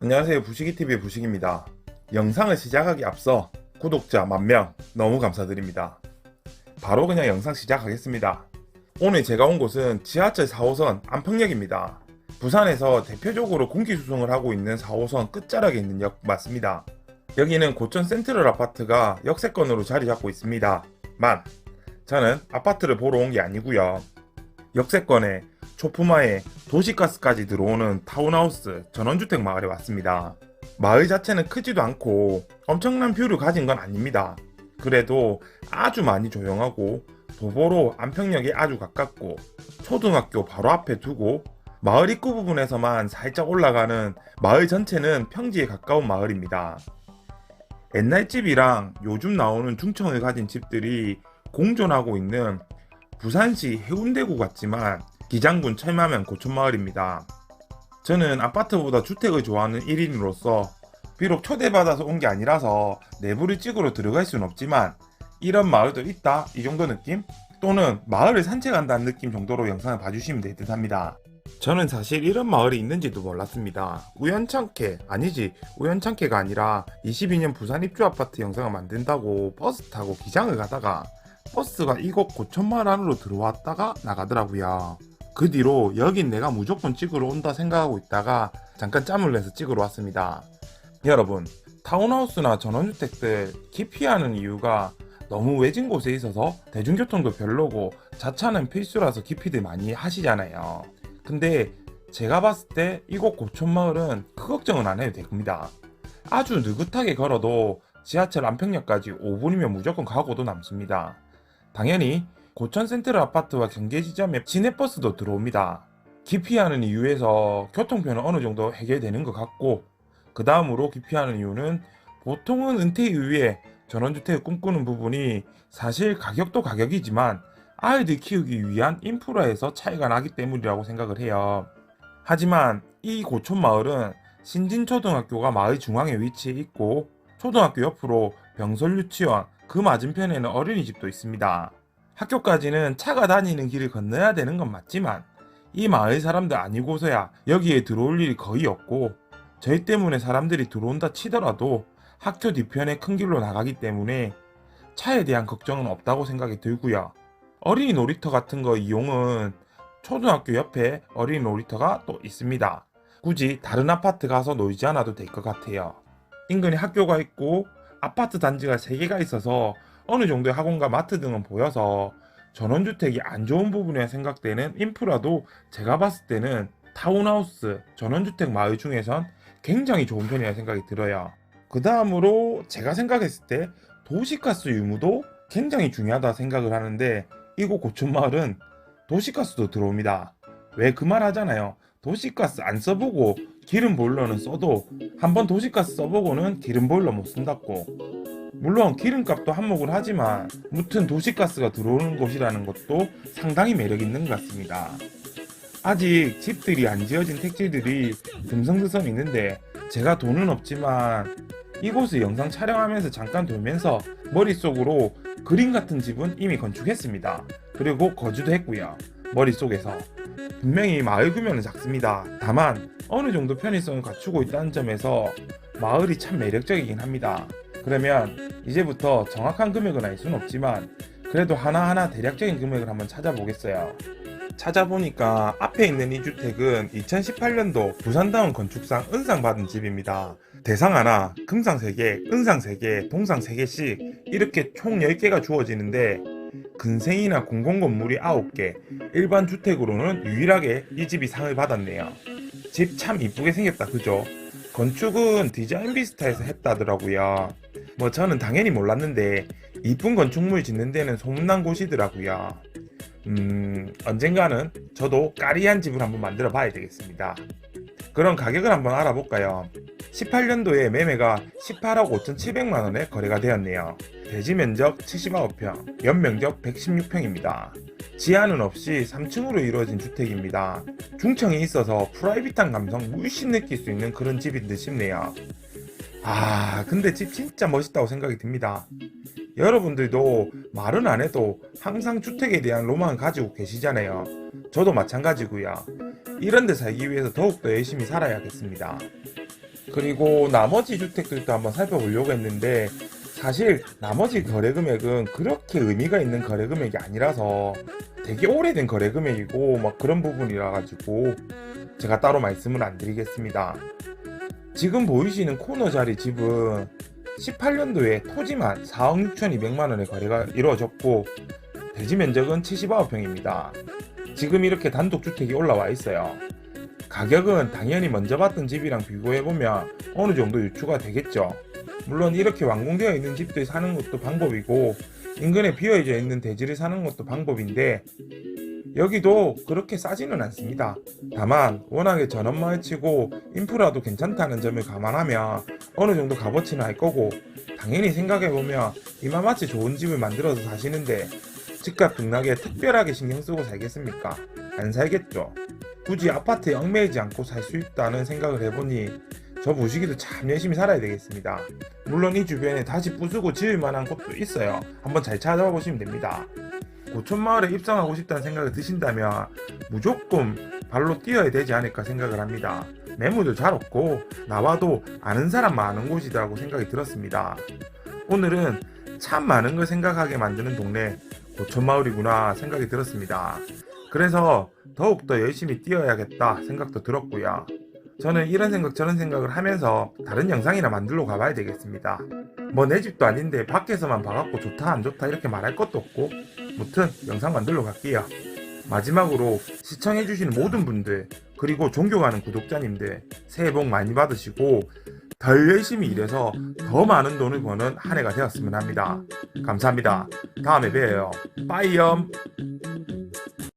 안녕하세요. 부식이TV의 부식입니다. 영상을 시작하기 앞서 구독자 만명 너무 감사드립니다. 바로 그냥 영상 시작하겠습니다. 오늘 제가 온 곳은 지하철 4호선 안평역입니다. 부산에서 대표적으로 공기 수송을 하고 있는 4호선 끝자락에 있는 역 맞습니다. 여기는 고천 센트럴 아파트가 역세권으로 자리 잡고 있습니다 만 저는 아파트를 보러 온 게 아니고요 역세권에 초품화에 도시가스까지 들어오는 타운하우스 전원주택 마을에 왔습니다. 마을 자체는 크지도 않고 엄청난 뷰를 가진 건 아닙니다. 그래도 아주 많이 조용하고 도보로 안평역에 아주 가깝고 초등학교 바로 앞에 두고 마을 입구 부분에서만 살짝 올라가는 마을 전체는 평지에 가까운 마을입니다. 옛날 집이랑 요즘 나오는 중청을 가진 집들이 공존하고 있는 부산시 해운대구 같지만 기장군 철마면 고촌마을입니다. 저는 아파트보다 주택을 좋아하는 1인으로서 비록 초대받아서 온 게 아니라서 내부를 찍으러 들어갈 수는 없지만 이런 마을도 있다 이 정도 느낌? 또는 마을을 산책한다는 느낌 정도로 영상을 봐주시면 될 듯 합니다. 저는 사실 이런 마을이 있는지도 몰랐습니다. 우연찮게, 아니지, 우연찮게가 아니라 22년 부산 입주 아파트 영상을 만든다고 버스 타고 기장을 가다가 버스가 이곳 고천마을 안으로 들어왔다가 나가더라고요. 그 뒤로 여긴 내가 무조건 찍으러 온다 생각하고 있다가 잠깐 짬을 내서 찍으러 왔습니다. 여러분, 타운하우스나 전원주택들 기피하는 이유가 너무 외진 곳에 있어서 대중교통도 별로고 자차는 필수라서 기피들 많이 하시잖아요. 근데 제가 봤을 때 이곳 고촌마을은 그 걱정은 안 해도 됩니다. 아주 느긋하게 걸어도 지하철 안평역까지 5분이면 무조건 가고도 남습니다. 당연히 고천 센트럴 아파트와 경계 지점에 시내버스도 들어옵니다. 기피하는 이유에서 교통편은 어느 정도 해결되는 것 같고 그 다음으로 기피하는 이유는 보통은 은퇴 이후에 전원주택을 꿈꾸는 부분이 사실 가격도 가격이지만 아이들 키우기 위한 인프라에서 차이가 나기 때문이라고 생각을 해요. 하지만 이 고촌 마을은 신진초등학교가 마을 중앙에 위치해 있고 초등학교 옆으로 병설 유치원 그 맞은편에는 어린이집도 있습니다. 학교까지는 차가 다니는 길을 건너야 되는 건 맞지만 이 마을 사람들 아니고서야 여기에 들어올 일이 거의 없고 저희 때문에 사람들이 들어온다 치더라도 학교 뒤편에 큰 길로 나가기 때문에 차에 대한 걱정은 없다고 생각이 들고요. 어린이 놀이터 같은 거 이용은 초등학교 옆에 어린이 놀이터가 또 있습니다. 굳이 다른 아파트 가서 놀지 않아도 될 것 같아요. 인근에 학교가 있고 아파트 단지가 3개가 있어서 어느 정도의 학원과 마트 등은 보여서 전원주택이 안 좋은 부분이라 생각되는 인프라도 제가 봤을 때는 타운하우스, 전원주택 마을 중에선 굉장히 좋은 편이라 생각이 들어요. 그 다음으로 제가 생각했을 때 도시가스 유무도 굉장히 중요하다 생각을 하는데 이곳 고촌마을은 도시가스도 들어옵니다. 왜 그 말 하잖아요. 도시가스 안 써보고 기름 보일러는 써도 한번 도시가스 써보고는 기름 보일러 못 쓴다고. 물론 기름값도 한몫을 하지만 무튼 도시가스가 들어오는 곳이라는 것도 상당히 매력 있는 것 같습니다. 아직 집들이 안 지어진 택지들이 듬성듬성 있는데 제가 돈은 없지만 이곳을 영상 촬영하면서 잠깐 돌면서 머릿속으로 그림 같은 집은 이미 건축했습니다. 그리고 거주도 했고요. 머릿속에서. 분명히 마을 규모는 작습니다. 다만 어느 정도 편의성을 갖추고 있다는 점에서 마을이 참 매력적이긴 합니다. 그러면 이제부터 정확한 금액은 알 수는 없지만 그래도 하나하나 대략적인 금액을 한번 찾아보겠어요. 찾아보니까 앞에 있는 이 주택은 2018년도 부산다운 건축상 은상 받은 집입니다. 대상 하나, 금상 3개, 은상 3개, 동상 3개씩 이렇게 총 10개가 주어지는데 근생이나 공공건물이 9개, 일반 주택으로는 유일하게 이 집이 상을 받았네요. 집 참 이쁘게 생겼다, 그죠? 건축은 디자인 비스타에서 했다더라고요. 뭐 저는 당연히 몰랐는데 이쁜 건축물 짓는 데는 소문난 곳이더라고요. 음, 언젠가는 저도 까리한 집을 한번 만들어 봐야 되겠습니다. 그럼 가격을 한번 알아볼까요? 18년도에 매매가 18억 5,700만 원에 거래가 되었네요. 대지 면적 79평, 연면적 116평입니다. 지하는 없이 3층으로 이루어진 주택입니다. 중청이 있어서 프라이빗한 감성 물씬 느낄 수 있는 그런 집인 듯 싶네요. 아, 근데 집 진짜 멋있다고 생각이 듭니다. 여러분들도 말은 안 해도 항상 주택에 대한 로망을 가지고 계시잖아요. 저도 마찬가지고요. 이런 데 살기 위해서 더욱더 열심히 살아야겠습니다. 그리고 나머지 주택들도 한번 살펴보려고 했는데 사실 나머지 거래 금액은 그렇게 의미가 있는 거래 금액이 아니라서 되게 오래된 거래 금액이고 막 그런 부분이라 가지고 제가 따로 말씀을 안 드리겠습니다. 지금 보이시는 코너 자리 집은 18년도에 토지만 4억 6천 2백만 원의 거래가 이루어졌고 대지 면적은 79평입니다. 지금 이렇게 단독 주택이 올라와 있어요. 가격은 당연히 먼저 봤던 집이랑 비교해보면 어느 정도 유추가 되겠죠. 물론 이렇게 완공되어 있는 집들 사는 것도 방법이고 인근에 비어져 있는 대지를 사는 것도 방법인데 여기도 그렇게 싸지는 않습니다. 다만 워낙에 전원마을 치고 인프라도 괜찮다는 점을 감안하면 어느 정도 값어치는 할 거고 당연히 생각해보면 이마마치 좋은 집을 만들어서 사시는데 집값 등락에 특별하게 신경 쓰고 살겠습니까? 안 살겠죠. 굳이 아파트에 얽매이지 않고 살 수 있다는 생각을 해보니 저 보시기도 참 열심히 살아야 되겠습니다. 물론 이 주변에 다시 부수고 지을 만한 곳도 있어요. 한번 잘 찾아봐 보시면 됩니다. 고촌마을에 입성하고 싶다는 생각이 드신다면 무조건 발로 뛰어야 되지 않을까 생각을 합니다. 매물도 잘 없고 나와도 아는 사람 많은 곳이라고 생각이 들었습니다. 오늘은 참 많은 걸 생각하게 만드는 동네 고촌마을이구나 생각이 들었습니다. 그래서 더욱더 열심히 뛰어야겠다 생각도 들었고요. 저는 이런 생각 저런 생각을 하면서 다른 영상이나 만들러 가봐야 되겠습니다. 뭐 내 집도 아닌데 밖에서만 봐갖고 좋다 안 좋다 이렇게 말할 것도 없고 무튼 영상 만들러 갈게요. 마지막으로 시청해주시는 모든 분들 그리고 존경하는 구독자님들 새해 복 많이 받으시고 덜 열심히 일해서 더 많은 돈을 버는 한 해가 되었으면 합니다. 감사합니다. 다음에 봬요. 빠이염